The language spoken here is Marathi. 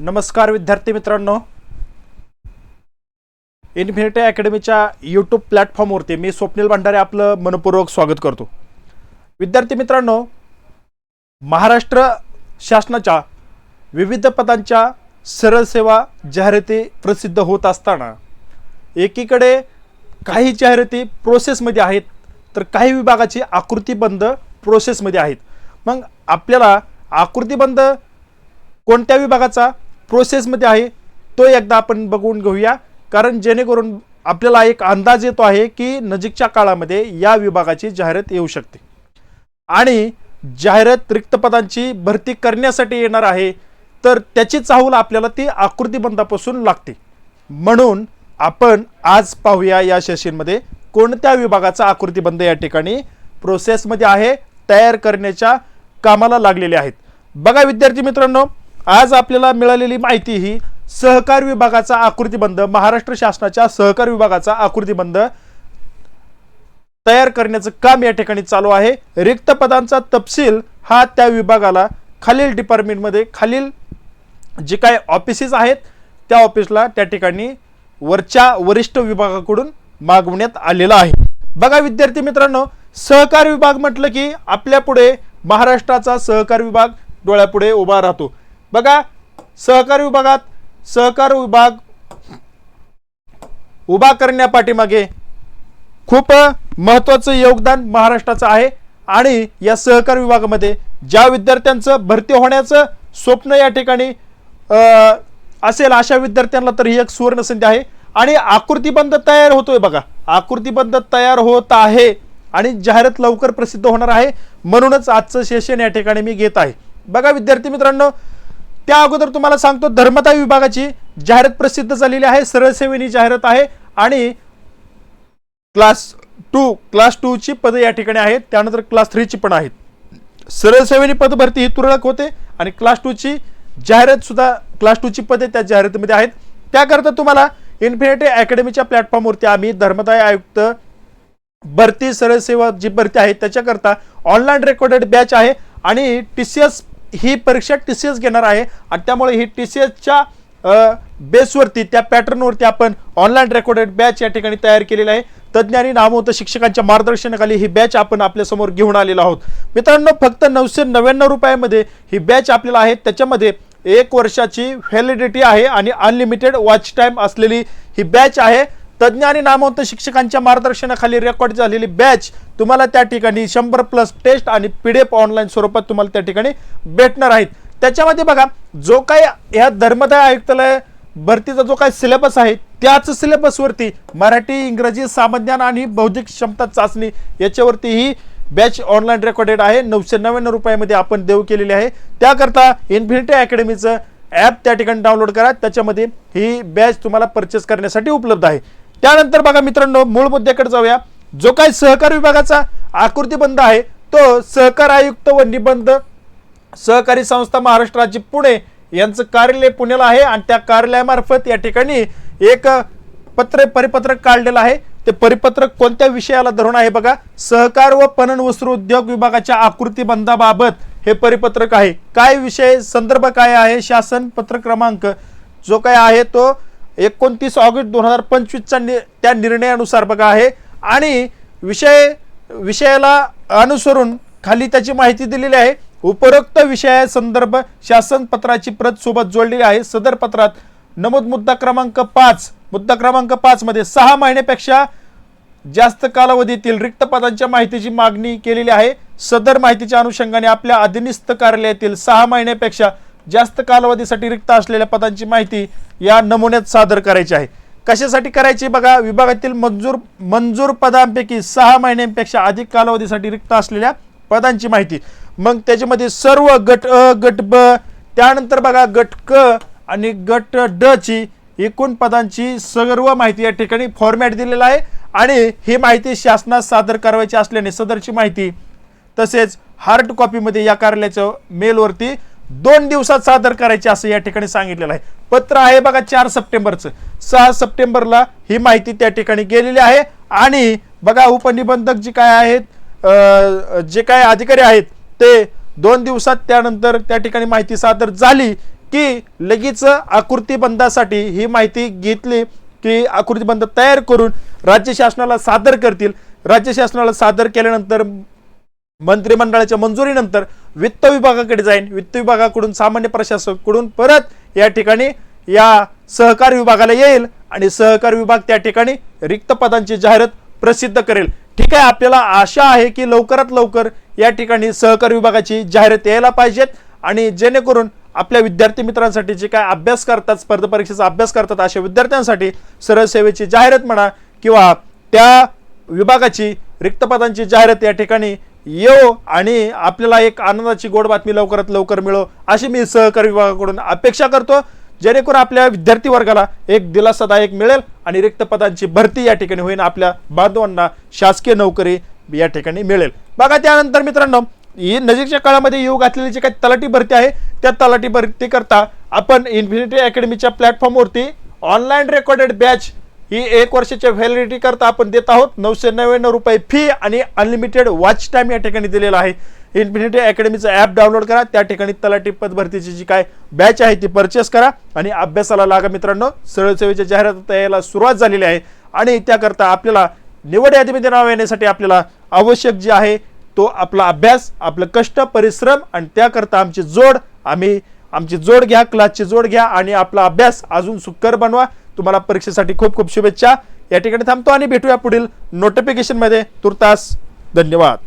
नमस्कार विद्यार्थी मित्रांनो. इन्फिनिटी अकॅडमीच्या यूट्यूब प्लॅटफॉर्मवरती मी स्वप्नील भंडारे आपलं मनपूर्वक स्वागत करतो. विद्यार्थी मित्रांनो महाराष्ट्र शासनाच्या विविध पदांच्या सरळ सेवा जाहिराती प्रसिद्ध होत असताना एकीकडे काही जाहिराती प्रोसेसमध्ये आहेत तर काही विभागाची आकृतीबंद प्रोसेसमध्ये आहेत. मग आपल्याला आकृतीबंद कोणत्या विभागाचा प्रोसेसमध्ये आहे तो एकदा आपण बघून घेऊया. कारण जेणेकरून आपल्याला एक अंदाज येतो आहे की नजीकच्या काळामध्ये या विभागाची जाहिरात येऊ शकते. आणि जाहिरात रिक्त पदांची भरती करण्यासाठी येणार आहे तर त्याची चाहूल आपल्याला ती आकृतीबंधापासून लागते. म्हणून आपण आज पाहूया या सेशनमध्ये कोणत्या विभागाचा आकृतीबंध या ठिकाणी प्रोसेसमध्ये आहे तयार करण्याच्या कामाला लागलेले आहेत. बघा विद्यार्थी मित्रांनो आज आपल्याला मिळालेली माहिती ही सहकार विभागाचा आकृतीबंध महाराष्ट्र शासनाच्या सहकार विभागाचा आकृतीबंध तयार करण्याचं काम या ठिकाणी चालू आहे. रिक्त पदांचा तपशील हा त्या विभागाला खालील डिपार्टमेंटमध्ये खालील जे काय ऑफिसेस आहेत त्या ऑफिसला त्या ठिकाणी वरच्या वरिष्ठ विभागाकडून मागवण्यात आलेला आहे. बघा विद्यार्थी मित्रांनो सहकार विभाग म्हटलं की आपल्यापुढे महाराष्ट्राचा सहकार विभाग डोळ्यापुढे उभा राहतो. बघा सहकार विभागात सहकार विभाग उभा करण्यापाठीमागे खूप महत्वाचं योगदान महाराष्ट्राचं आहे. आणि या सहकार विभागामध्ये ज्या विद्यार्थ्यांचं भरती होण्याचं स्वप्न या ठिकाणी असेल अशा विद्यार्थ्यांना तर ही एक सुवर्ण संधी आहे. आणि आकृतीबंध तयार होतोय बघा. आकृतीबंध तयार होत आहे. आणि जाहिरात लवकर प्रसिद्ध होणार आहे. म्हणूनच आजचं सेशन या ठिकाणी मी घेत आहे. बघा विद्यार्थी मित्रांनो त्या अगोदर तुम्हाला सांगतो धर्मदाय विभागाची जाहिरात प्रसिद्ध झालेली आहे सरळ सेवेनी जाहिरात आहे आणि क्लास टू क्लास टूची पदं या ठिकाणी आहेत त्यानंतर क्लास थ्रीची पण आहेत. सरळ सेवेनी पद भरती ही तुरळक होते आणि क्लास टूची जाहिरातसुद्धा क्लास टूची पदे त्या जाहिरातीमध्ये आहेत. त्याकरता तुम्हाला इन्फिनिटी अकॅडमीच्या प्लॅटफॉर्मवरती आम्ही धर्मदाय आयुक्त भरती सरळ सेवा जी भरती आहे त्याच्याकरता ऑनलाईन रेकॉर्डेड बॅच आहे आणि टी सी एस ही परीक्षा टी सी एस घेणार आहे आणि त्यामुळे ही टी सी एसच्या बेसवरती त्या पॅटर्नवरती आपण ऑनलाईन रेकॉर्डेड बॅच या ठिकाणी तयार केलेली आहे. तज्ञ आणि नामवंत शिक्षकांच्या मार्गदर्शनाखाली ही बॅच आपण आपल्यासमोर घेऊन आलेलो आहोत. मित्रांनो फक्त नऊशे नव्याण्णव रुपयामध्ये ही बॅच आपल्याला आहे. त्याच्यामध्ये एक वर्षाची व्हॅलिडिटी आहे आणि अनलिमिटेड वॉच टाईम असलेली ही बॅच आहे. तज्ज्ञ आणि नामवंत शिक्षकांच्या मार्गदर्शनाखाली रेकॉर्ड झालेली बॅच तुम्हाला त्या ठिकाणी शंभर प्लस टेस्ट आणि पी डी एफ ऑनलाईन स्वरूपात तुम्हाला त्या ठिकाणी भेटणार आहेत. त्याच्यामध्ये बघा जो काय ह्या धर्मदाय आयुक्तालय भरतीचा जो काय सिलेबस आहे त्याच सिलेबसवरती मराठी इंग्रजी सामान्यज्ञान आणि बौद्धिक क्षमता चाचणी याच्यावरती ही बॅच ऑनलाईन रेकॉर्डेड आहे. नऊशे नव्याण्णव रुपयामध्ये आपण देऊ केलेली आहे. त्याकरता इन्फिनिटी अकॅडमीचं ॲप त्या ठिकाणी डाउनलोड करा. त्याच्यामध्ये ही बॅच तुम्हाला परचेस करण्यासाठी उपलब्ध आहे. त्यानंतर बघा मित्रांनो मूळ मुद्द्याकडे जाऊया. जो काही सहकार विभागाचा आकृतीबंध आहे तो सहकार आयुक्त व निबंध सहकारी संस्था महाराष्ट्र राज्य पुणे यांचं कार्यालय पुण्याला आहे आणि त्या कार्यालयामार्फत या ठिकाणी एक पत्र परिपत्रक काढलेलं आहे. ते परिपत्रक कोणत्या विषयाला धरून आहे बघा. सहकार व पणन वस्त्र उद्योग विभागाच्या आकृतीबंधाबाबत हे परिपत्रक आहे. काय विषय संदर्भ काय आहे? शासन पत्र क्रमांक जो काय आहे तो एकोणतीस ऑगस्ट दोन हजार पंचवीसचा नि त्या निर्णयानुसार बघा आहे आणि विषय विषयाला अनुसरून खाली त्याची माहिती दिलेली आहे. उपरोक्त विषया संदर्भ शासन पत्राची प्रत सोबत जोडलेली आहे. सदर पत्रात नमूद मुद्दा क्रमांक पाच मुद्दा क्रमांक पाचमध्ये सहा महिन्यापेक्षा जास्त कालावधीतील रिक्त पदांच्या माहितीची मागणी केलेली आहे. सदर माहितीच्या अनुषंगाने आपल्या अधिनिस्त कार्यालयातील सहा महिन्यापेक्षा जास्त कालावधीसाठी रिक्त असलेल्या पदांची माहिती या नमुन्यात सादर करायची आहे. कशासाठी करायची बघा विभागातील मंजूर मंजूर पदांपैकी सहा महिन्यांपेक्षा अधिक कालावधीसाठी रिक्त असलेल्या पदांची माहिती. मग त्याच्यामध्ये सर्व गट अ गट ब त्यानंतर बघा गट क आणि गट ड ची एकूण पदांची सर्व माहिती या ठिकाणी फॉर्मॅट दिलेला आहे आणि ही माहिती शासनास सादर करायची असल्याने सदरची माहिती तसेच हार्ड कॉपीमध्ये या कार्यालयाच्या मेलवरती दोन दिवसात सादर करायची असं या ठिकाणी सांगितलेलं आहे. पत्र आहे बघा चार सप्टेंबरचं. सहा सप्टेंबरला ही माहिती त्या ठिकाणी गेलेली आहे. आणि बघा उपनिबंधक जे काय आहेत जे काय अधिकारी आहेत ते दोन दिवसात त्यानंतर त्या ठिकाणी माहिती सादर झाली की लगेच आकृतीबंधासाठी ही माहिती घेतली की आकृतीबंध तयार करून राज्य शासनाला सादर करतील. राज्य शासनाला सादर केल्यानंतर मंत्रिमंडळाच्या मंजुरीनंतर वित्त विभागाकडे जाईन. वित्त विभागाकडून सामान्य प्रशासकाकडून परत या ठिकाणी या सहकार विभागाला येईल आणि सहकार विभाग त्या ठिकाणी रिक्त पदांची जाहिरात प्रसिद्ध करेल. ठीक आहे आपल्याला आशा आहे की लवकरात लवकर या ठिकाणी सहकार विभागाची जाहिरात यायला पाहिजेत आणि जेणेकरून आपल्या विद्यार्थी मित्रांसाठी जे काय अभ्यास करतात स्पर्धा परीक्षेचा अभ्यास करतात अशा विद्यार्थ्यांसाठी सरळ सेवेची जाहिरात म्हणा किंवा त्या विभागाची रिक्त पदांची जाहिरात या ठिकाणी येऊ आणि आपल्याला एक आनंदाची गोड बातमी लवकरात लवकर मिळो अशी मी सहकारी विभागाकडून अपेक्षा करतो. जेणेकरून आपल्या विद्यार्थी वर्गाला एक दिलासादायक मिळेल आणि रिक्त पदांची भरती या ठिकाणी होईल आपल्या बांधवांना शासकीय नोकरी या ठिकाणी मिळेल. बघा त्यानंतर मित्रांनो ही नजीकच्या काळामध्ये येऊ घातलेली जी काही तलाठी भरती आहे त्या तलाठी भरती करता आपण इन्फिनिटी अकॅडमीच्या प्लॅटफॉर्मवरती ऑनलाईन रेकॉर्डेड बॅच ही एक वर्षाच्या व्हॅलिडिटी करता आपण देत आहोत. नऊशे नव्याण्णव रुपये फी आणि अनलिमिटेड वॉच टाईम या ठिकाणी दिलेला आहे. इन्फिनिटी अकॅडमीचं ॲप डाउनलोड करा. त्या ठिकाणी तलाठी पद भरतीची जी काय बॅच आहे ती परचेस करा. आणि अभ्यासाला लागा मित्रांनो सरळसेवेच्या जाहिरात यायला सुरुवात झालेली आहे. आणि त्याकरता आपल्याला निवड यादीमध्ये नाव येण्यासाठी आपल्याला आवश्यक जे आहे तो आपला अभ्यास आपलं कष्ट परिश्रम आणि त्याकरता आमची जोड. आम्ही आमची जोड घ्या क्लासची जोड घ्या आणि आपला अभ्यास अजून सुकर बनवा. तुम्हाला परीक्षेसाठी खूप खूप शुभेच्छा. या ठिकाणी थांबतो आणि भेटूया पुढील नोटिफिकेशनमध्ये तुर्तास धन्यवाद.